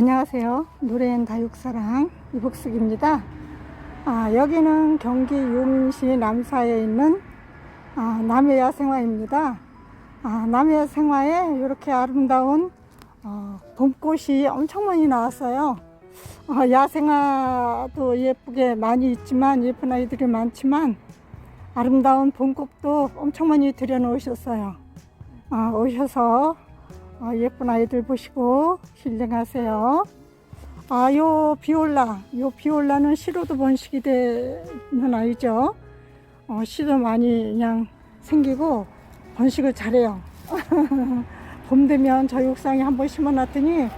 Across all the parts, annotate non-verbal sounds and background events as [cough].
안녕하세요. 노래엔 다육사랑 이복숙입니다. 아, 여기는 경기 용인시 남사에 있는 아, 남해야 생화입니다. 아, 남해야 생화에 이렇게 아름다운 어, 봄꽃이 엄청 많이 나왔어요. 어, 야생화도 예쁘게 많이 있지만 예쁜 아이들이 많지만 아름다운 봄꽃도 엄청 많이 들여놓으셨어요. 아, 오셔서 어, 예쁜 아이들 보시고 힐링하세요. 아, 요 비올라, 요 비올라는 시로도 번식이 되는 아이죠. 어, 씨도 많이 그냥 생기고 번식을 잘해요. [laughs] 봄 되면 저희 옥상에 한 번 심어놨더니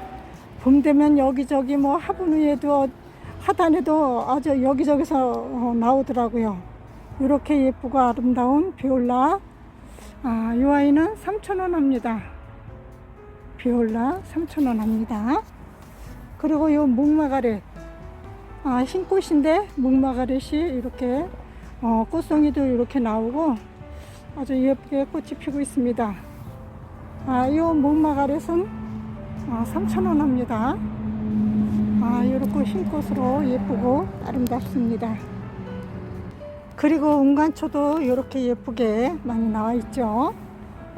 봄 되면 여기저기 뭐 화분 위에도 하단에도 아주 여기저기서 어, 나오더라고요. 이렇게 예쁘고 아름다운 비올라. 아, 이 아이는 3,000원 합니다. 비올라 3,000원 합니다. 그리고 요 목마가렛. 아, 흰 꽃인데 목마가렛이 이렇게 어, 꽃송이도 이렇게 나오고 아주 예쁘게 꽃이 피고 있습니다. 아, 요 목마가렛은 아, 3,000원 합니다. 아, 이렇게 흰 꽃으로 예쁘고 아름답습니다. 그리고 은간초도 이렇게 예쁘게 많이 나와 있죠.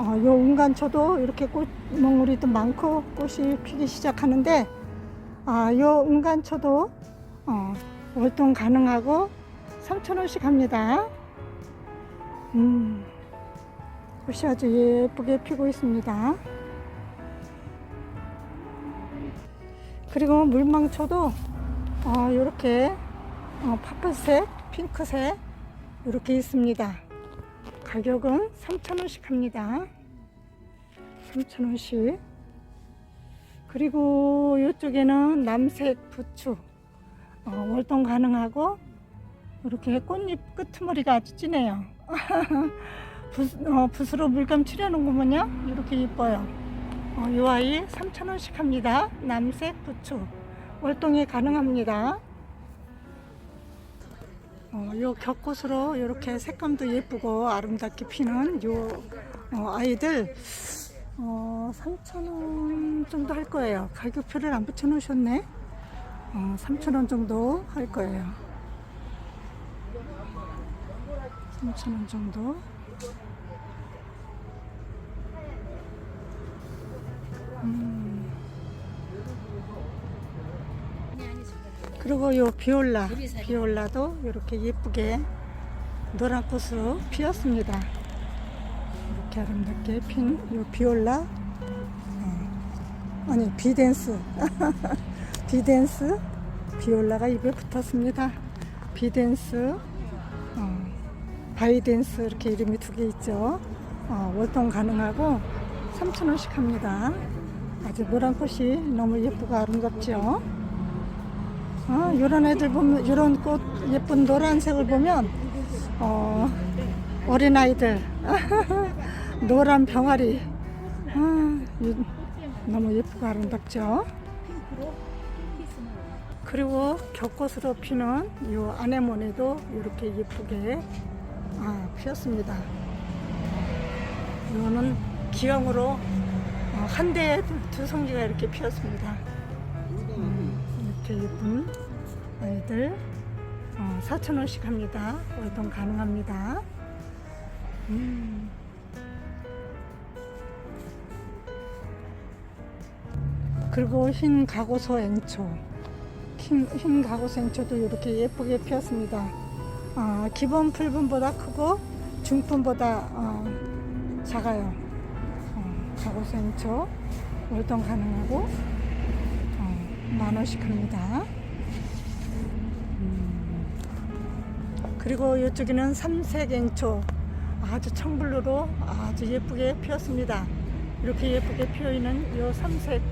어, 요 은간초도 이렇게 꽃몽우리도 많고 꽃이 피기 시작하는데, 아, 요 은간초도 어, 월동 가능하고 3,000원씩 합니다. 음, 꽃이 아주 예쁘게 피고 있습니다. 그리고 물망초도 어, 이렇게 어, 파프색, 핑크색 이렇게 있습니다. 가격은 3,000원씩 합니다. 3,000원씩. 그리고 이쪽에는 남색 부추 어, 월동 가능하고 이렇게 꽃잎 끄트머리가 아주 진해요. [laughs] 붓, 어, 붓으로 물감 칠해놓은 거면요 이렇게 예뻐요. 어, 이 아이 3,000원씩 합니다. 남색 부추 월동이 가능합니다. 어, 요 겹꽃으로 이렇게 색감도 예쁘고 아름답게 피는 요 어, 아이들 어, 3,000원 정도 할 거예요. 가격표를 안 붙여 놓으셨네. 어, 3,000원 정도 할 거예요. 3,000원 정도. 음. 그리고 요 비올라, 비올라도 이렇게 예쁘게 노란 꽃으로 피었습니다. 이렇게 아름답게 핀 요 비올라, 어, 아니 비댄스, [laughs] 비댄스, 비올라가 입에 붙었습니다. 비댄스, 어, 바이댄스 이렇게 이름이 두 개 있죠. 어, 월동 가능하고 3,000원씩 합니다. 아주 노란 꽃이 너무 예쁘고 아름답죠. 어, 이런 애들 보면 이런 꽃 예쁜 노란색을 보면 어, 어린 아이들 [laughs] 노란 병아리 아, 이- 너무 예쁘고 아름답죠. 그리고 겹꽃으로 피는 이 아네모네도 이렇게 예쁘게 아, 피었습니다. 이거는 기형으로 어, 한 대에 두- 두 성지가 이렇게 피었습니다. 음, 이렇게 예쁜 아이들 어, 4,000원씩 합니다. 월동 가능합니다. 음. 그리고 흰 가고소 앵초 흰, 흰 가고소 앵초도 이렇게 예쁘게 피었습니다. 아, 기본 풀분보다 크고 중품보다 어, 작아요. 어, 가고소 앵초 월동 가능하고 어, 만 원씩 합니다. 음. 그리고 이쪽에는 삼색 앵초 아주 청블루로 아주 예쁘게 피었습니다. 이렇게 예쁘게 피어 있는 이 삼색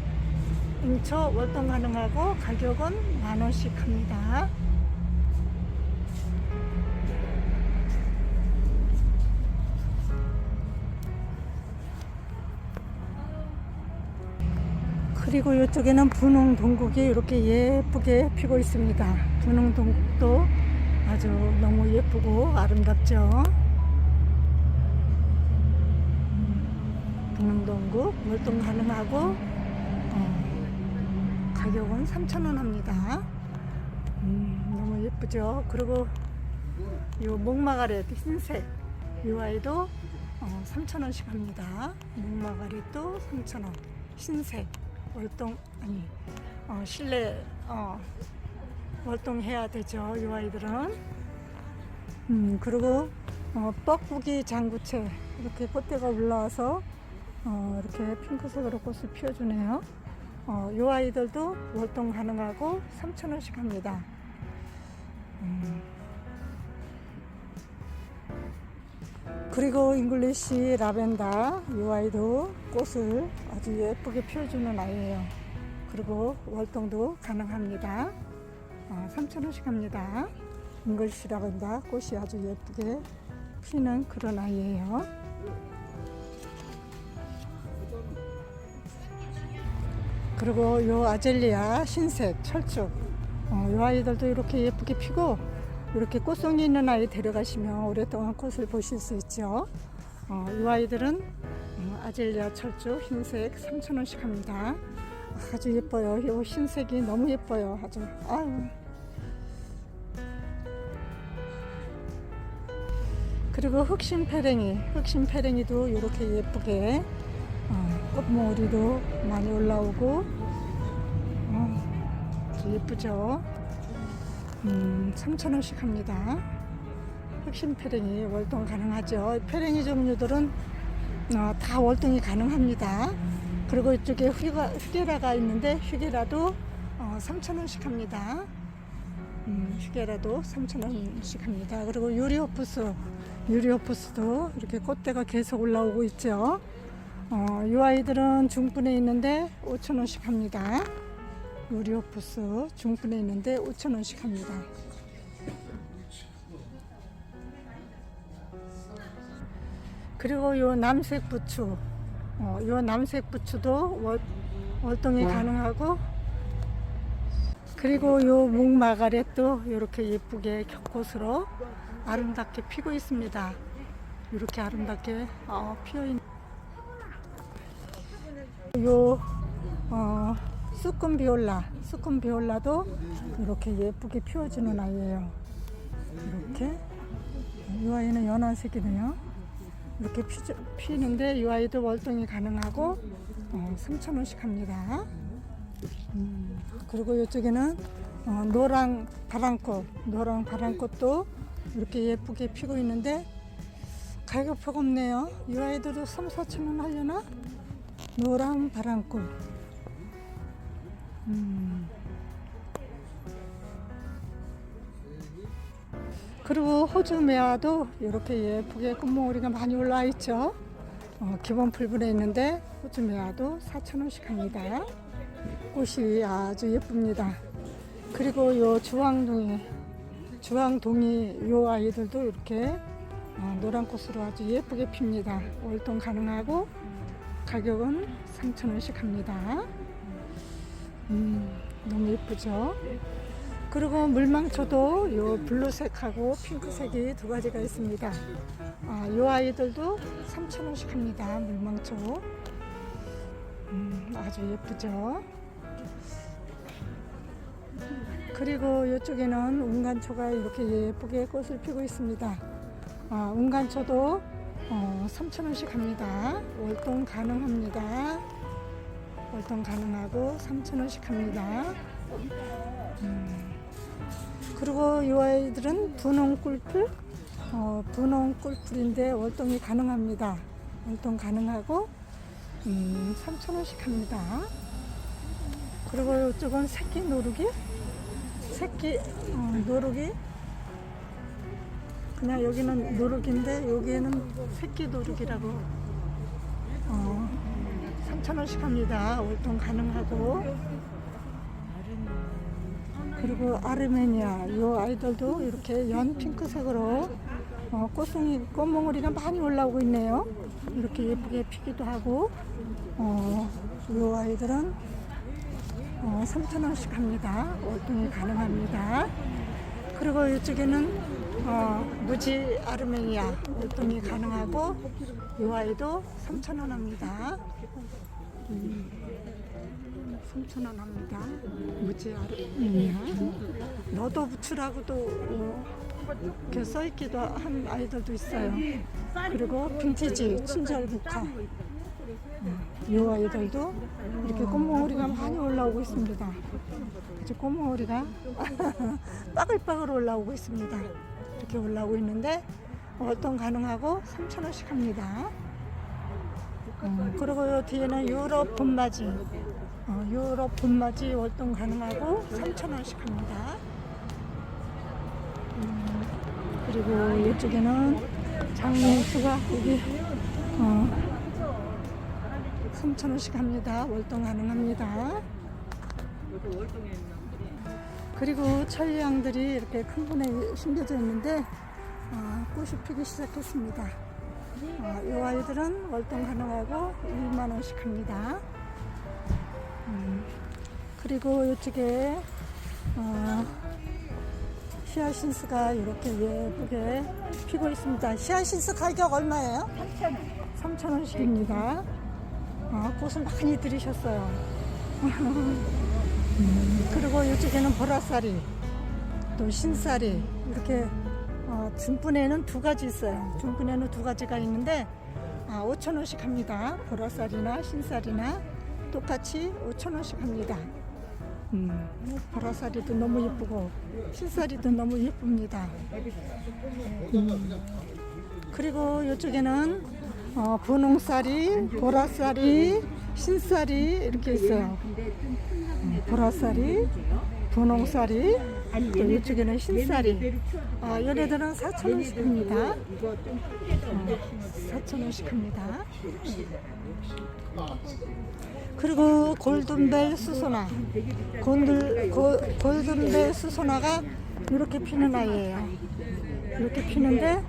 앵초 월동 가능하고 가격은 만 원씩 합니다. 그리고 이쪽에는 분홍 동국이 이렇게 예쁘게 피고 있습니다. 분홍 동국도 아주 너무 예쁘고 아름답죠. 분홍 동국 월동 가능하고 어, 가격은 3,000원 합니다. 음, 너무 예쁘죠? 그리고 요 목마가렛 흰색 이 아이도 어, 3,000원씩 합니다. 목마가렛도 3,000원. 흰색 월동 아니 어, 실내 어, 월동해야 되죠. 이 아이들은. 음, 그리고 어, 뻐꾸기 장구채 이렇게 꽃대가 올라와서 어, 이렇게 핑크색으로 꽃을 피워주네요. 어, 이 아이들도 월동 가능하고 3,000원씩 합니다. 음. 그리고 잉글리시 라벤더 이 아이도 꽃을 아주 예쁘게 피워주는 아이예요. 그리고 월동도 가능합니다. 어, 3,000원씩 합니다. 잉글리시 라벤더 꽃이 아주 예쁘게 피는 그런 아이예요. 그리고 요 아젤리아 흰색 철쭉 어, 요 아이들도 이렇게 예쁘게 피고 이렇게 꽃송이 있는 아이 데려가시면 오랫동안 꽃을 보실 수 있죠. 어, 이 아이들은 어, 아젤리아 철쭉 흰색 3,000원씩 합니다. 아주 예뻐요. 이 흰색이 너무 예뻐요. 아주 아유. 그리고 흑심 페랭이, 흑심 페랭이도 이렇게 예쁘게 어, 꽃머리도 많이 올라오고 어, 예쁘죠. 음, 3,000원씩 합니다. 흑심 페랭이 월동 가능하죠. 페랭이 종류들은 어, 다 월동이 가능합니다. 그리고 이쪽에 휴가, 휴게라가 있는데 휴게라도 어, 3,000원씩 합니다. 음, 휴게라도 3,000원씩 합니다. 그리고 유리호프스, 유리호프스도 이렇게 꽃대가 계속 올라오고 있죠. 어, 이 아이들은 중분에 있는데 5,000원씩 합니다. 유리호프스 중분에 있는데 5,000원씩 합니다. 그리고 요 남색 부추, 어, 요 남색 부추도 월, 월동이 가능하고 그리고 요 목마가렛도 이렇게 예쁘게 겹꽃으로 아름답게 피고 있습니다. 이렇게 아름답게 어, 피어 있는 요 어, 수컷 비올라, 수컷 비올라도 이렇게 예쁘게 피워주는 아이예요. 이렇게 이 아이는 연한색이네요. 이렇게 피, 피는데 이 아이도 월동이 가능하고 어, 3,000원씩 합니다. 음, 그리고 이쪽에는 어, 노랑 바람꽃, 노랑 바람꽃도 이렇게 예쁘게 피고 있는데 가격표가 없네요. 이 아이들도 3, 4천 원 하려나? 노랑 바람꽃. 음. 그리고 호주 매화도 이렇게 예쁘게 꽃몽오리가 많이 올라와 있죠. 어, 기본 풀분에 있는데 호주 매화도 4,000원씩 합니다. 꽃이 아주 예쁩니다. 그리고 요 주황동이, 주황동이 요 아이들도 이렇게 어, 노란 꽃으로 아주 예쁘게 핍니다. 월동 가능하고 가격은 3,000원씩 합니다. 음, 너무 예쁘죠? 그리고 물망초도 요 블루색하고 핑크색이 두 가지가 있습니다. 아, 요 아이들도 3,000원씩 합니다. 물망초. 음, 아주 예쁘죠? 그리고 이쪽에는 운간초가 이렇게 예쁘게 꽃을 피고 있습니다. 아, 운간초도 어, 3,000원씩 합니다. 월동 가능합니다. 월동 가능하고 3,000원씩 합니다. 음, 그리고 이 아이들은 분홍 꿀풀, 어, 분홍 꿀풀인데 월동이 가능합니다. 월동 가능하고 음, 3,000원씩 합니다. 그리고 이쪽은 새끼 노루기, 새끼 어, 노루기. 그냥 여기는 노루기인데 여기에는 새끼 노루기라고 어, 3,000원씩 합니다. 월동 가능하고 그리고 아르메니아 이 아이들도 이렇게 연 핑크색으로 어, 꽃송이 꽃몽오리가 많이 올라오고 있네요. 이렇게 예쁘게 피기도 하고 어, 이 아이들은 어, 3,000원씩 합니다. 월동이 가능합니다. 그리고 이쪽에는 어, 무지 아르메니아 월동이 가능하고 이 아이도 3,000원 합니다. 음. 3,000원 합니다. 무지 아름이야. 너도 부츠라고도 어, 이렇게 써있기도 한 아이들도 있어요. 그리고 빈티지 친절 국화. 이 아이들도 이렇게 꽃몽오리가 많이 올라오고 있습니다. 이제 꽃몽오리가 [laughs] 빠글빠글 올라오고 있습니다. 이렇게 올라오고 있는데 월동 가능하고 3,000원씩 합니다. 음, 그리고 요 뒤에는 유럽 봄맞이 어, 유럽 봄맞이 월동 가능하고 3,000원씩 합니다. 음, 그리고 이쪽에는 장롱수가 여기 어, 3,000원씩 합니다. 월동 가능합니다. 그리고 천리향들이 이렇게 큰 분에 심겨져 있는데 어, 꽃이 피기 시작했습니다. 어, 이 아이들은 월동 가능하고 2만 원씩 합니다. 음, 그리고 이쪽에 어, 히아신스가 이렇게 예쁘게 피고 있습니다. 히아신스 가격 얼마예요? 3,000원. 3,000원씩입니다. 어, 꽃을 많이 들이셨어요. [laughs] 음, 그리고 이쪽에는 보라쌀이, 또 신쌀이 이렇게 어, 중분에는 두 가지 있어요. 중분에는 두 가지가 있는데 아, 5천 원씩 합니다. 보라쌀이나 신쌀이나 똑같이 5천 원씩 합니다. 음, 보라쌀이도 너무 예쁘고 신쌀이도 너무 예쁩니다. 음, 그리고 이쪽에는 어, 분홍쌀이, 보라쌀이, 신쌀이 이렇게 있어요. 음, 보라쌀이, 분홍쌀이, 또 이쪽에는 신쌀이. 아, 얘네들은 4,000원씩 합니다. 어, 4,000원씩 합니다. 그리고 골든벨 수소나. 골든, 고, 골든벨 수소나가 이렇게 피는 아이예요. 이렇게 피는데,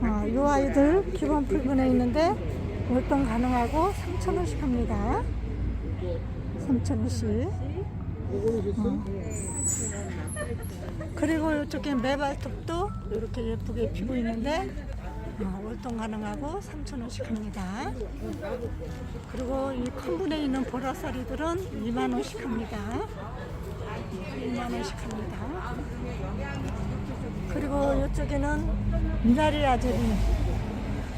어, 이 아이들 기본 풀분에 있는데, 월동 가능하고 3,000원씩 합니다. 3,000원씩. 어. 그리고 이쪽에 메발톱도 이렇게 예쁘게 피고 있는데 어, 월동 가능하고 3,000원씩 합니다. 그리고 이 큰 분에 있는 보라쌀이들은 2만 원씩 합니다. 2만 원씩 합니다. 그리고 이쪽에는 미나리 아제비,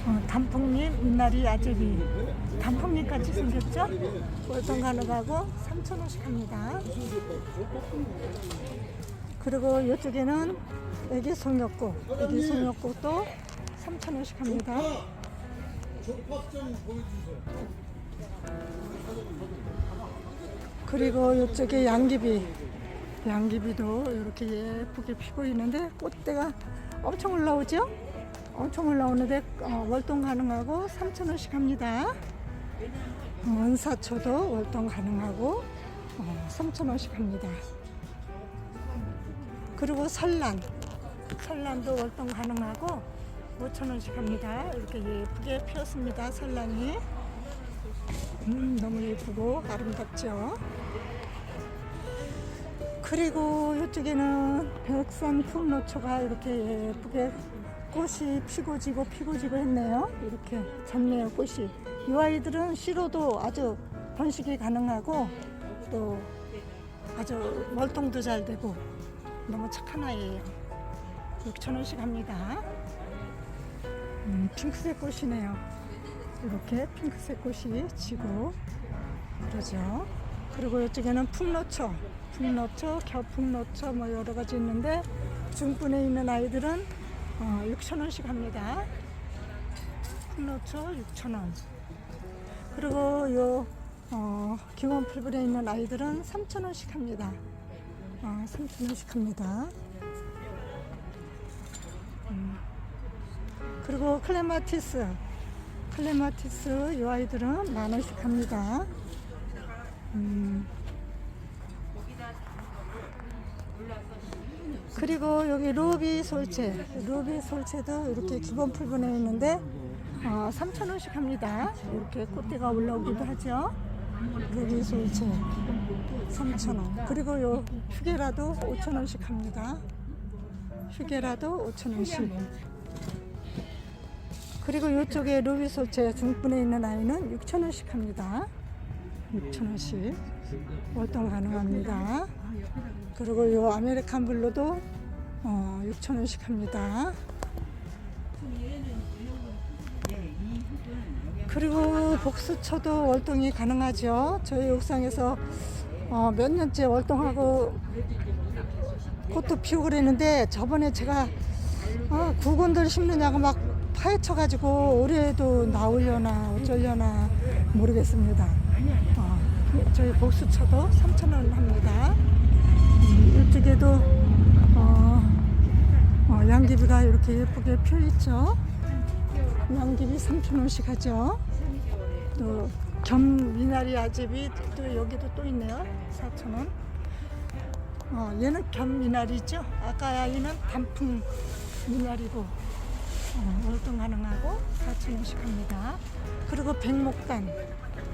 어, 단풍잎 미나리 아제비, 단풍잎 같이 생겼죠? 월동 가능하고 3,000원씩 합니다. 그리고 이쪽에는 애기 송역국, 애기 송역국도 3,000원씩 합니다. 그리고 이쪽에 양귀비, 양귀비도 이렇게 예쁘게 피고 있는데 꽃대가 엄청 올라오죠? 엄청 올라오는데 어, 월동 가능하고 3,000원씩 합니다. 어, 은사초도 월동 가능하고 어, 3,000원씩 합니다. 그리고 설란, 설란도 월동 가능하고 5,000원씩 합니다. 이렇게 예쁘게 피었습니다. 설란이. 음, 너무 예쁘고 아름답죠. 그리고 이쪽에는 백선 풍노초가 이렇게 예쁘게 꽃이 피고 지고 피고 지고 했네요. 이렇게 졌네요, 꽃이. 이 아이들은 씨로도 아주 번식이 가능하고 또 아주 월동도 잘 되고 너무 착한 아이예요. 6,000원씩 합니다. 음, 핑크색 꽃이네요. 이렇게 핑크색 꽃이 지고 그러죠. 그리고 이쪽에는 풍노초, 풍노초, 겹풍노초 뭐 여러 가지 있는데 중분에 있는 아이들은 어, 6,000원씩 합니다. 풍노초 6,000원. 그리고 요 어, 기원 풀불에 있는 아이들은 3,000원씩 합니다. 어, 3,000원씩 합니다. 음. 그리고 클레마티스, 클레마티스 이 아이들은 만 원씩 합니다. 음. 그리고 여기 루비 솔체, 루비 솔체도 이렇게 기본 풀분에 있는데 어, 3,000원씩 합니다. 이렇게 꽃대가 올라오기도 하죠. 솔체 3,000원. 그리고 요 휴게라도 5,000원씩 합니다. 휴게라도 5,000원씩. 그리고 이쪽에 루비 솔체 중분에 있는 아이는 6,000원씩 합니다. 6,000원씩 월동 가능합니다. 그리고 요 아메리칸 블루도 어, 6,000원씩 합니다. 그리고 복수초도 월동이 가능하죠. 저희 옥상에서 어, 몇 년째 월동하고 꽃도 피우고 그랬는데 저번에 제가 아, 구근들 심느냐고 막 파헤쳐가지고 올해도 나오려나 어쩌려나 모르겠습니다. 어, 저희 복수초도 3,000원 합니다. 음, 이쪽에도 어, 어, 양귀비가 이렇게 예쁘게 펴 있죠. 양귀비 3,000원씩 하죠. 또 겸미나리 아집이 또 여기도 또 있네요. 4,000원. 어, 얘는 겸미나리죠. 아까 아이는 단풍 미나리고 어, 월동 가능하고 4,000원씩 합니다. 그리고 백목단.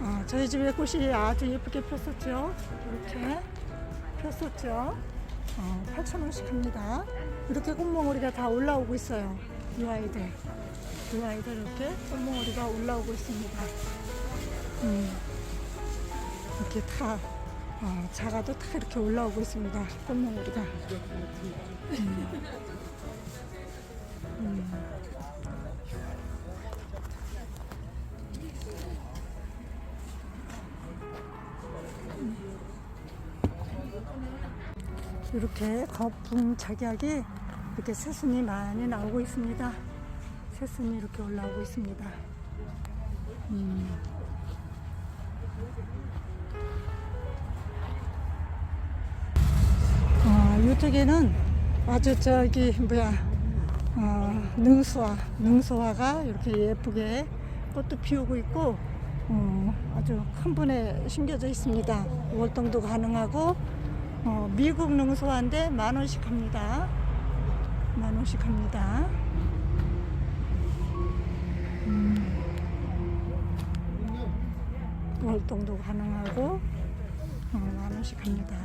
어, 저희 집에 꽃이 아주 예쁘게 폈었죠. 이렇게 폈었죠. 어, 8,000원씩 합니다. 이렇게 꽃몽오리가 다 올라오고 있어요. 이 아이들. 이 아이들 이렇게 꽃몽오리가 올라오고 있습니다. 음, 이렇게 다 어, 작아도 다 이렇게 올라오고 있습니다. 꽃몽오리가. 음. 음. 이렇게 거품 작약이 이렇게 새순이 많이 나오고 있습니다. 새순이 이렇게 올라오고 있습니다. 음. 어, 이쪽에는 아주 저기 뭐야 어, 능수화 능수화가 이렇게 예쁘게 꽃도 피우고 있고 어, 아주 큰 분에 심겨져 있습니다. 월동도 가능하고 어, 미국 능수화인데 만 원씩 합니다. 만 원씩 합니다. 월동도 가능하고 어, 만 원씩 합니다.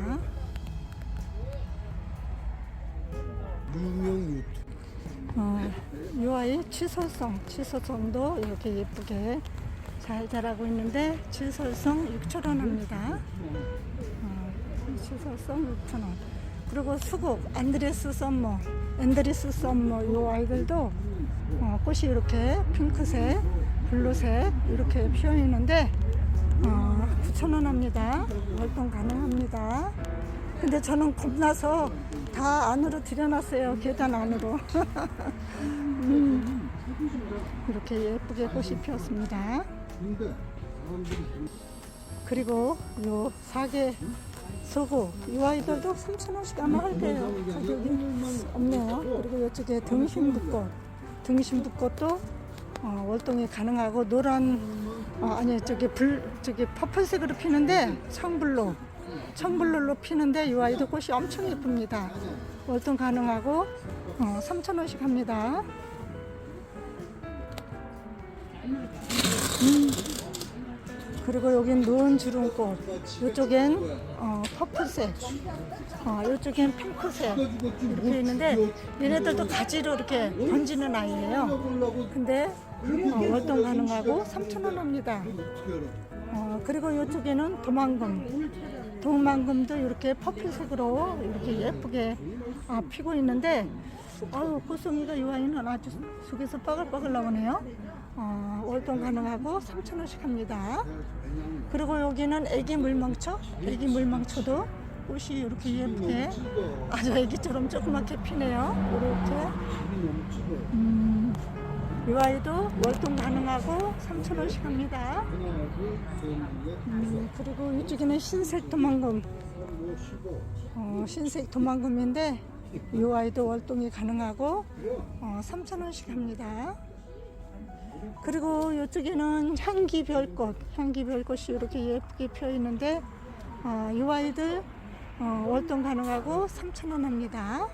유명 유튜브 어, 이 아이 취소성, 취소성도 이렇게 예쁘게 잘 자라고 있는데 취소성 6,000원 합니다. 어, 취소성 6,000원. 그리고 수국, 안드레스 썸머, 앤드리스 썸머 이 아이들도 어, 꽃이 이렇게 핑크색, 블루색 이렇게 피어 있는데 어, 9,000원 합니다. 활동 가능합니다. 근데 저는 겁나서 다 안으로 들여놨어요. 계단 안으로. [laughs] 음, 이렇게 예쁘게 꽃이 피었습니다. 그리고 요 사계 소고 이 아이들도 3,000원씩 아마 할 거예요. 가격이 없네요. 그리고 이쪽에 등심붓꽃, 등심붓꽃도 어, 월동이 가능하고 노란 어, 아니 저기 불 저기 퍼플색으로 피는데 청블로 청블로로 피는데 이 아이도 꽃이 엄청 예쁩니다. 월동 가능하고 어, 3,000원씩 합니다. 그리고 여긴 노은 주름꽃, 이쪽엔 어, 퍼플색, 어, 이쪽엔 핑크색 이렇게 있는데 얘네들도 가지로 이렇게 번지는 아이예요. 근데 어, 월동 가능하고 3,000원 합니다. 어, 그리고 이쪽에는 도망금, 도망금도 이렇게 퍼플색으로 이렇게 예쁘게 아, 피고 있는데 아유 꽃송이가 이 아이는 아주 속에서 빠글빠글 나오네요. 어, 월동 가능하고 3,000원씩 합니다. 그리고 여기는 애기 물망초, 애기 물망초도 꽃이 이렇게 예쁘게 아주 애기처럼 조그맣게 피네요. 이렇게. 음, 이 아이도 월동 가능하고 3,000원씩 합니다. 음, 그리고 이쪽에는 흰색 도망금, 어, 흰색 도망금인데 이 아이도 월동이 가능하고 어, 3,000원씩 합니다. 그리고 이쪽에는 향기 별꽃, 향기 별꽃이 이렇게 예쁘게 펴 있는데 어, 이 아이들 어, 월동 가능하고 3,000원 합니다.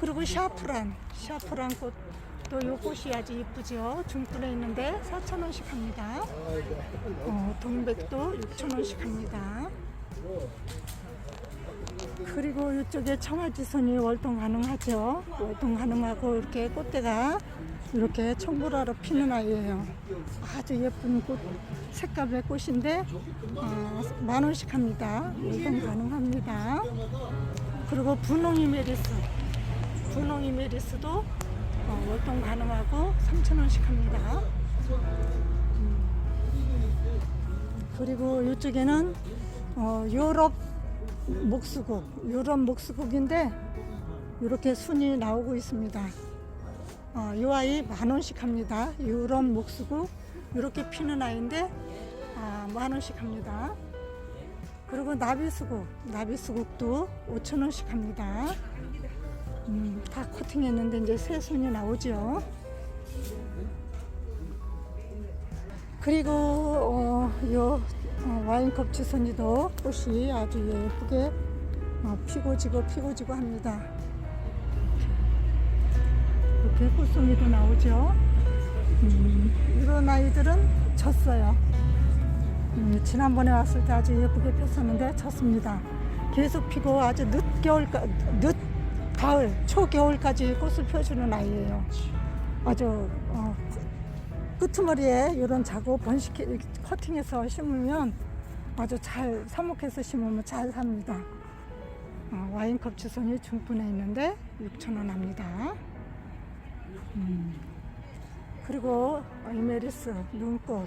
그리고 샤프란, 샤프란 꽃 도이 꽃이 아주 예쁘죠. 중분에 있는데 4,000원씩 합니다. 어, 동백도 6,000원씩 합니다. 그리고 이쪽에 청아지선이 월동 가능하죠. 월동 가능하고 이렇게 꽃대가 이렇게 청보라로 피는 아이예요. 아주 예쁜 꽃, 색깔의 꽃인데 어, 만 원씩 합니다. 월동 가능합니다. 그리고 분홍이 메리스, 분홍이 메리스도 어, 월동 가능하고 3천 원씩 합니다. 음. 그리고 이쪽에는 어, 유럽 목수국, 유럽 목수국인데 이렇게 순이 나오고 있습니다. 어, 이 아이 만 원씩 합니다. 유럽 목수국 이렇게 피는 아이인데 아, 만 원씩 합니다. 그리고 나비수국, 나비수국도 5천 원씩 합니다. 음, 다 코팅했는데 이제 새 순이 나오죠. 그리고 어, 요 어, 와인컵 지선이도 꽃이 아주 예쁘게 어, 피고 지고 피고 지고 합니다. 이렇게 꽃송이도 나오죠. 음, 이런 아이들은 졌어요. 음, 지난번에 왔을 때 아주 예쁘게 폈었는데 졌습니다. 계속 피고 아주 늦겨울, 늦 가을, 초겨울까지 꽃을 펴주는 아이예요. 아주 어, 끄트머리에 이런 자고 번식 커팅해서 심으면 아주 잘 삽목해서 심으면 잘 삽니다. 어, 와인컵 주선이 중분에 있는데 6,000원 합니다. 음. 그리고 이메리스 눈꽃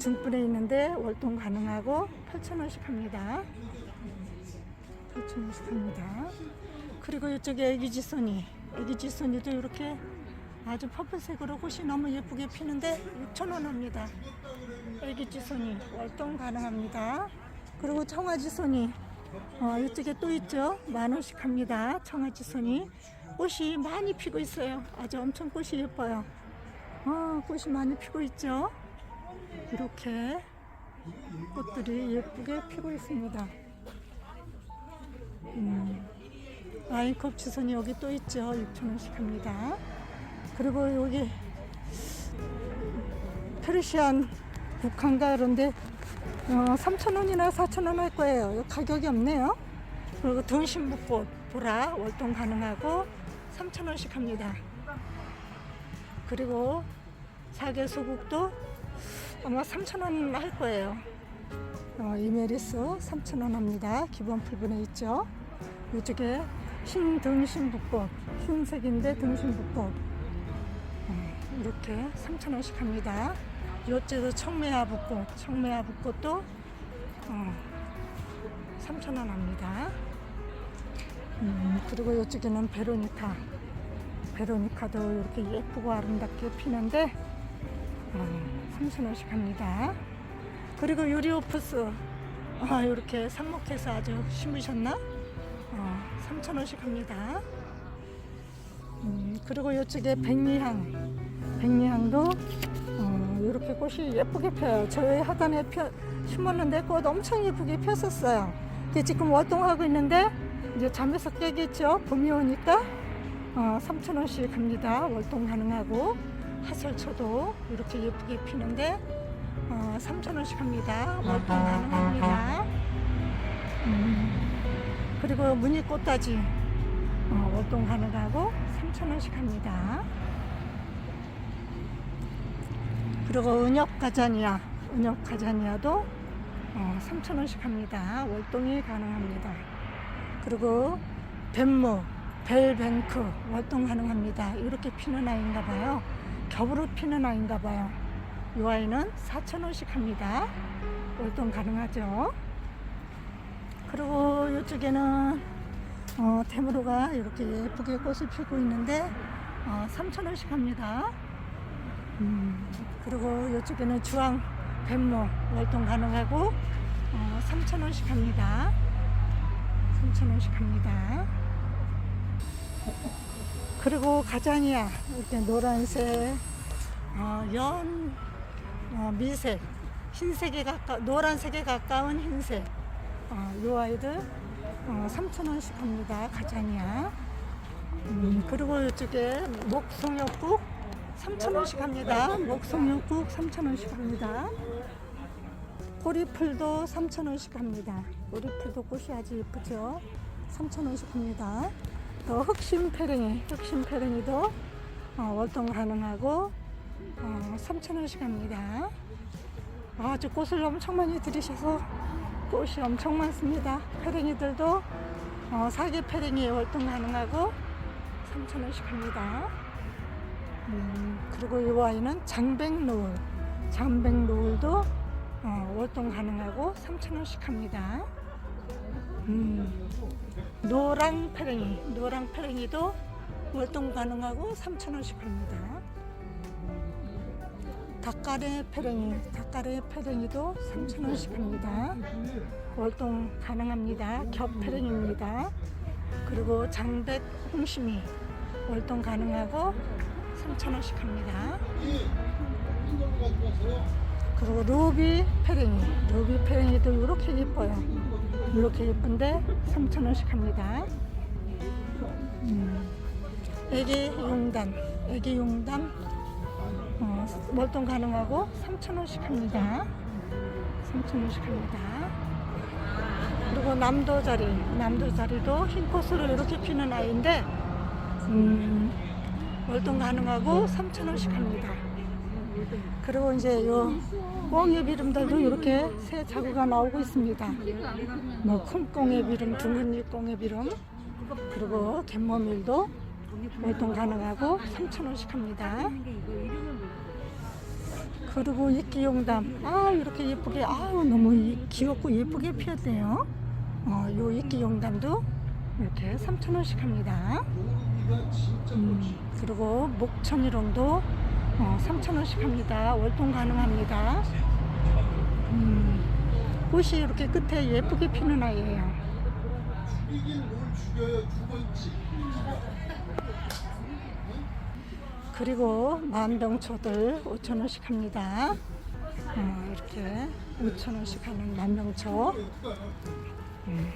중분에 있는데 월동 가능하고 8,000원씩 합니다. 8,000원씩 합니다. 그리고 이쪽에 애기지선이 애기지선이도 이렇게 아주 퍼플색으로 꽃이 너무 예쁘게 피는데 6,000원 합니다. 애기지선이 월동 가능합니다. 그리고 청아지선이 어, 이쪽에 또 있죠. 만 원씩 합니다. 청아지선이 꽃이 많이 피고 있어요. 아주 엄청 꽃이 예뻐요. 어, 꽃이 많이 피고 있죠. 이렇게 꽃들이 예쁘게 피고 있습니다. 음, 아이컵 주선이 여기 또 있죠. 6,000원씩 합니다. 그리고 여기 페르시안 국한가 그런데 어, 3,000원이나 4,000원 할 거예요. 가격이 없네요. 그리고 등신북꽃 보라 월동 가능하고 3,000원씩 합니다. 그리고 사계 소국도 아마 3,000원 할 거예요. 어, 이메리스 3,000원 합니다. 기본 풀분에 있죠. 이쪽에 흰 등신북꽃, 흰색인데 등신북꽃. 어, 이렇게 3,000원씩 합니다. 이쪽도 청매화 북꽃, 청매화 북꽃도 어, 3,000원 합니다. 음, 그리고 이쪽에는 베로니카. 베로니카도 이렇게 예쁘고 아름답게 피는데 어, 3,000원씩 합니다. 그리고 유리오프스 아, 이렇게 삽목해서 아주 심으셨나? 어, 3,000원씩 합니다. 음, 그리고 이쪽에 백리향, 백리향도 어, 이렇게 꽃이 예쁘게 펴요. 저희 하단에 펴, 심었는데 꽃 엄청 예쁘게 폈었어요. 근데 지금 월동하고 있는데 이제 잠에서 깨겠죠. 봄이 오니까 어, 3,000원씩 합니다. 월동 가능하고 하설초도 이렇게 예쁘게 피는데 어, 3,000원씩 합니다. 월동 가능합니다. 음, 그리고 무늬꽃다지 어, 월동 가능하고 3,000원씩 합니다. 그리고 은엽 가자니아, 은엽 가자니아도 어, 3,000원씩 합니다. 월동이 가능합니다. 그리고 뱀무, 벨뱅크 월동 가능합니다. 이렇게 피는 아이인가 봐요. 겹으로 피는 아이인가 봐요. 이 아이는 4,000원씩 합니다. 월동 가능하죠. 그리고 이쪽에는 어, 테무로가 이렇게 예쁘게 꽃을 피고 있는데 어, 3,000원씩 합니다. 음, 그리고 이쪽에는 주황 뱀모 월동 가능하고 어, 3,000원씩 합니다. 3,000원씩 합니다. 그리고 가자니아 이렇게 노란색, 어, 연 어, 미색, 흰색에 가까 노란색에 가까운 흰색. 어, 이 아이들 어, 3,000원씩 합니다. 가자니아. 음, 그리고 이쪽에 목송역국 3,000원씩 합니다. 목송역국 3,000원씩 합니다. 꼬리풀도 3,000원씩 합니다. 꼬리풀도 꽃이 아주 예쁘죠? 3,000원씩 합니다. 또 흑심 페랭이, 흑심 페랭이도 어, 월동 가능하고 어, 3,000원씩 합니다. 아주 꽃을 엄청 많이 들이셔서 꽃이 엄청 많습니다. 페랭이들도 어, 사계 페랭이 월동 가능하고 3,000원씩 합니다. 음, 그리고 이 와인은 장백노을, 장백노을도 어, 월동 가능하고 3,000원씩 합니다. 음, 노랑 페랭이, 노랑 페랭이도 월동 가능하고 3,000원씩 합니다. 닭가래 페랭이, 닭가래 페랭이도 3,000원씩 합니다. 월동 가능합니다. 겹 페랭입니다. 그리고 장백 홍심이 월동 가능하고 3,000원씩 합니다. 그리고 루비 페랭이, 루비 페랭이도 이렇게 예뻐요. 이렇게 예쁜데 3,000원씩 합니다. 음, 애기 용단, 애기 용단 어, 월동 가능하고 3,000원씩 합니다. 3,000원씩 합니다. 그리고 남도 자리, 남도 자리도 흰 꽃으로 이렇게 피는 아이인데 음, 월동 가능하고 3,000원씩 합니다. 그리고 이제 요 꽁엽 이름들도 이렇게 새 자구가 나오고 있습니다. 뭐 큰 꽁엽 이름, 둥근 잎 꽁엽 이름, 그리고 갯모밀도 월동 가능하고 3,000원씩 합니다. 그리고 이끼용담, 아 이렇게 예쁘게, 아우 너무 이- 귀엽고 예쁘게 피었네요. 어, 요 이끼용담도 이렇게 3,000원씩 합니다. 음, 그리고 목천이롱도 어, 3,000원씩 합니다. 월동 가능합니다. 음, 꽃이 이렇게 끝에 예쁘게 피는 아이예요. 죽이긴 뭘 죽여요 죽어있 그리고 만병초들 5,000원씩 합니다. 어, 이렇게 5,000원씩 하는 만병초. 음.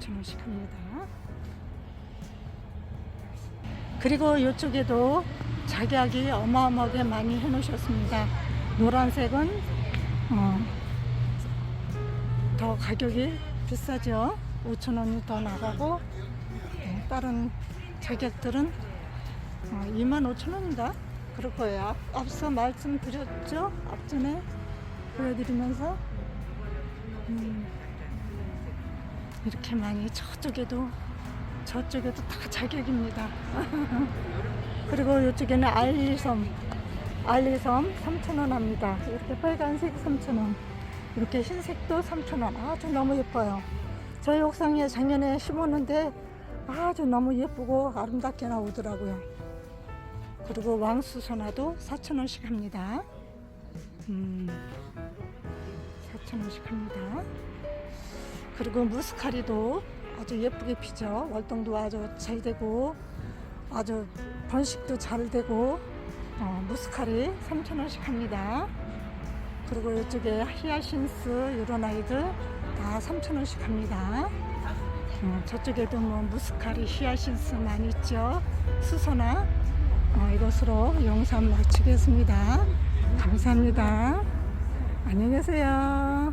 5,000원씩 합니다. 그리고 이쪽에도 작약이 어마어마하게 많이 해놓으셨습니다. 노란색은 어, 더 가격이 비싸죠. 5,000원이 더 나가고 어, 다른 자격들은 어, 25,000원인가? 그럴 거예요. 앞, 앞서 말씀드렸죠? 앞전에 보여드리면서 음, 이렇게 많이 저쪽에도 저쪽에도 다 자격입니다. [laughs] 그리고 이쪽에는 알리섬 알리섬 3,000원 합니다. 이렇게 빨간색 3,000원 이렇게 흰색도 3,000원 아주 너무 예뻐요. 저희 옥상에 작년에 심었는데 아주 너무 예쁘고 아름답게 나오더라고요. 그리고 왕수선화도 4,000원씩 합니다. 음, 4,000원씩 합니다. 그리고 무스카리도 아주 예쁘게 피죠. 월동도 아주 잘 되고 아주 번식도 잘 되고 어, 무스카리 3,000원씩 합니다. 그리고 이쪽에 히아신스 이런 아이들 다 3,000원씩 합니다. 어, 저쪽에도 뭐 무스카리 히아신스 많이 있죠. 수선화 어, 이것으로 영상 마치겠습니다. 감사합니다. 안녕히 계세요.